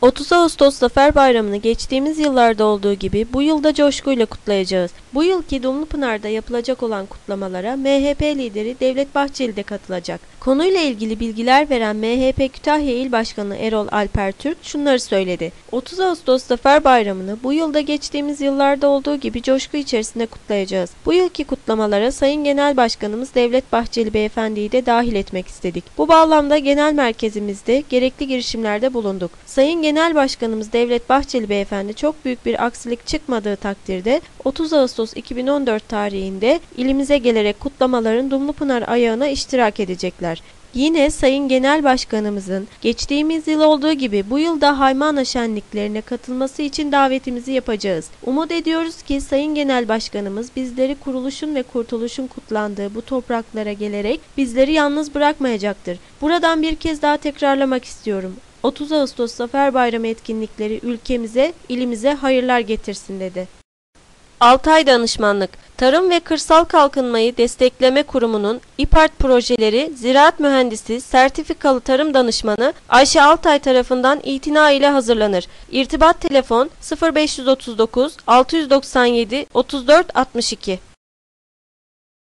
30 Ağustos Zafer Bayramı'nı geçtiğimiz yıllarda olduğu gibi bu yılda coşkuyla kutlayacağız. Bu yılki Dumlupınar'da yapılacak olan kutlamalara MHP lideri Devlet Bahçeli de katılacak. Konuyla ilgili bilgiler veren MHP Kütahya İl Başkanı Erol Alper Türk şunları söyledi. 30 Ağustos Zafer Bayramı'nı bu yılda geçtiğimiz yıllarda olduğu gibi coşku içerisinde kutlayacağız. Bu yılki kutlamalara Sayın Genel Başkanımız Devlet Bahçeli Beyefendi'yi de dahil etmek istedik. Bu bağlamda genel merkezimizde gerekli girişimlerde bulunduk. Sayın Genel Başkanımız Devlet Bahçeli Beyefendi çok büyük bir aksilik çıkmadığı takdirde 30 Ağustos 2014 tarihinde ilimize gelerek kutlamaların Dumlupınar ayağına iştirak edecekler. Yine Sayın Genel Başkanımızın geçtiğimiz yıl olduğu gibi bu yılda Haymana şenliklerine katılması için davetimizi yapacağız. Umut ediyoruz ki Sayın Genel Başkanımız bizleri kuruluşun ve kurtuluşun kutlandığı bu topraklara gelerek bizleri yalnız bırakmayacaktır. Buradan bir kez daha tekrarlamak istiyorum. 30 Ağustos Zafer Bayramı etkinlikleri ülkemize, ilimize hayırlar getirsin dedi. Altay Danışmanlık, Tarım ve Kırsal Kalkınmayı Destekleme Kurumu'nun İPART projeleri Ziraat Mühendisi Sertifikalı Tarım Danışmanı Ayşe Altay tarafından itina ile hazırlanır. İrtibat telefon 0539 697 34 62